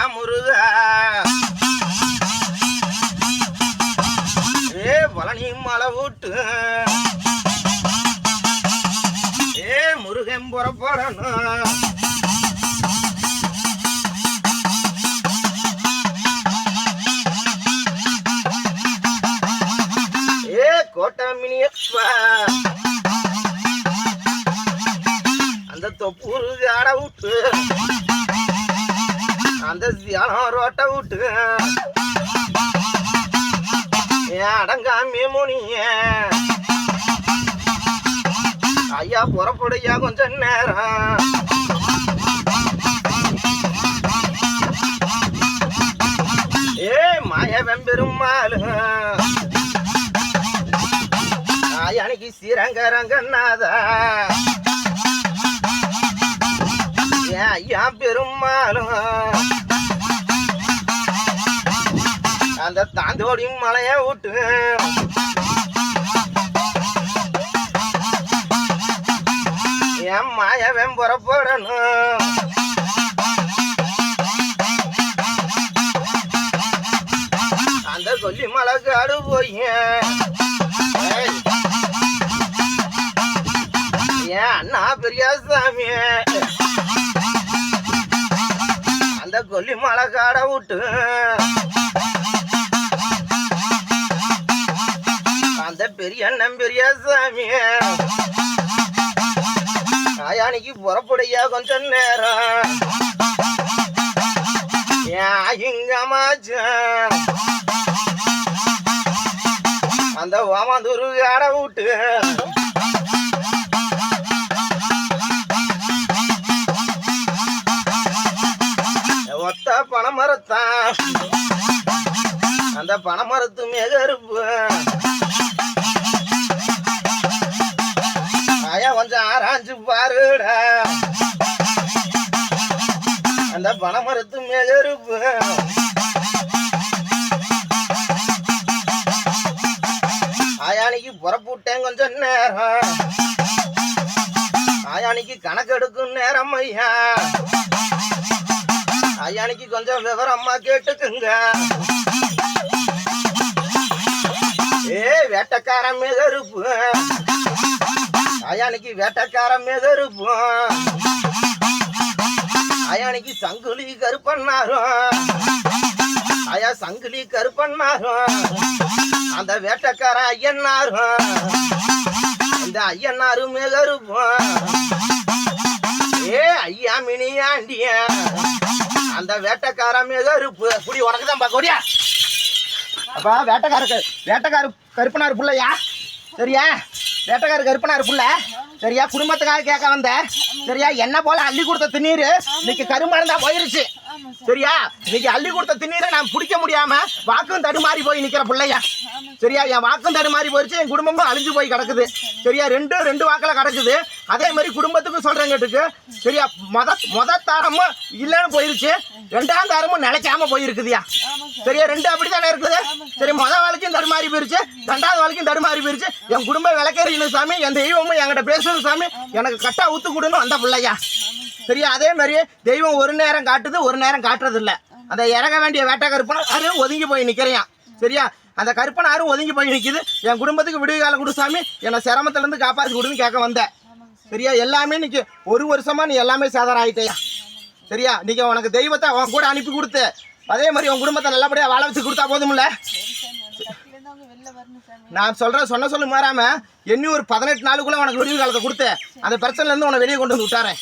ஐயா முருகா. ஏ பழனி மலை விட்டு ஏ முருகன் புறப்படணும். ஏ கோட்டாமினியப்பா. அந்த தொப்பூரு ஆட விட்டு அந்த தியானம் ரோட்டை விட்டு ஏன் அடங்காமி முனிய. ஐயா புறப்படுயா கொஞ்சம் நேரம். ஏ மாயவன் பெருமாள். ஆயானிக்கு ஸ்ரீரங்கரங்கநாத ஏன் ஐயா பெருமாளும் அந்த தாந்தோடி மலைய விட்டு. என் மாயவன் புறப்படணும் அந்த கொல்லி மலை காடு போய் ஏன் அண்ணா பெரியாசாமி. அந்த கொல்லி மலை காடை விட்டு அந்த பெரிய அண்ணன் பெரியாசாமி ஆயானிக்கு புறப்படையா கொஞ்சம் நேரம். ஏன் அந்த ஓமாந்தூரு காடை விட்டு. ஒத்த பனைமரத்தான். அந்த பனைமரத்து மேகருப்பு. இருப்பு கொஞ்சம் பாருடா. அந்த பனைமரத்து மேகருப்பு ஆயானிக்கு புறப்புட்டேன் கொஞ்சம் நேரம். ஆயானிக்கு கணக்கெடுக்கும் நேரம் ஐயா. ஐயானிக்கு கொஞ்சம் விவரமா கேட்டுக்குங்க. ஏ வேட்டக்காரன் மிகருப்பு அயானிக்கு வேட்டக்காரன் மெதருப்போம் அயானிக்கு சங்குலி கருப்பண்ணாரும் அயா சங்குலி கருப்பண்ணாரும் அந்த வேட்டக்காரன் ஐயன்னாரும். இந்த ஐயன்னாரு மெதருப்போம் ஏ ஐயா மினியாண்டிய அந்த வேட்டக்காரன் மெதருப்பு குடி உனக்கு தான் பாக்கோடியா அப்பா வேட்டக்கார வேட்டக்காரு கருப்பனார் புள்ளையா? சரியா? வேட்டக்காரு கருப்பனார் புள்ள. சரியா குடும்பத்துக்காக கேட்க வந்த. சரியா என்ன போல அள்ளி கொடுத்த திண்ணீர்? இன்னைக்கு கருமறந்தா போயிருச்சு. சரியா இன்னைக்கு அள்ளி கொடுத்த திண்ணீரை நான் பிடிக்க முடியாம வாக்கும் தடுமாறி போய் நிக்கிற பிள்ளையா? சரியா என் வாக்கும் தடுமாறி போயிருச்சு என் குடும்பமும் அழிஞ்சு போய் கிடக்குது. சரியா ரெண்டும் ரெண்டு வாக்கில் கிடக்குது. அதே மாதிரி குடும்பத்துக்கும் சொல்றேன் கேட்டுக்கு. சரியா? மொத மொத தாரமும் இல்லைன்னு போயிருச்சு. ரெண்டாம் தாரமும் நிலைக்காம போயிருக்குதுயா. சரியா? ரெண்டு அப்படித்தானே இருக்குது? சரி மொத வாழ்க்கையும் தடுமாறி போயிருச்சு. ரெண்டாவது வாழ்க்கையும் தடுமாறி போயிருச்சு. என் குடும்பம் விளக்கறியணும் சாமி என் தெய்வமும் என்கிட்ட பேசணும் சாமி எனக்கு கட்டா ஊத்து கொடுணும் அந்த பிள்ளையா. சரியா? அதே மாதிரி தெய்வம் ஒரு நேரம் காட்டுது ஒரு நேரம் காட்டுறது இல்ல அந்த இறங்க வேண்டிய வேட்டை கருப்பனை அதுவும் ஒதுங்கி போய் நிக்கிறையான் சரியா? அந்த கருப்பனாரும் ஒதுங்கி போய் நிற்கிது என் குடும்பத்துக்கு விடுவி காலம் கொடு சாமி. என்னை சிரமத்துலேருந்து காப்பாற்றி கொடுன்னு கேட்க வந்தேன். சரியா? எல்லாமே இன்னைக்கு ஒரு வருஷமா நீ எல்லாமே சேதாரம் ஆயிட்டேயா? சரியா? நீங்க உனக்கு தெய்வத்தை உன் கூட அனுப்பி கொடுத்து அதே மாதிரி உன் குடும்பத்தை நல்லபடியா வாழ வச்சு கொடுத்தா போதும்ல? நான் சொல்கிறேன் சொன்ன சொல்லு மாறாம எண்ணி ஒரு பதினெட்டு நாளுக்குள்ள உனக்கு விடுவி காலத்தை கொடுத்து அந்த பிரச்சனைல இருந்து உன்னை வெளியே கொண்டு வந்து விட்டாரேன்.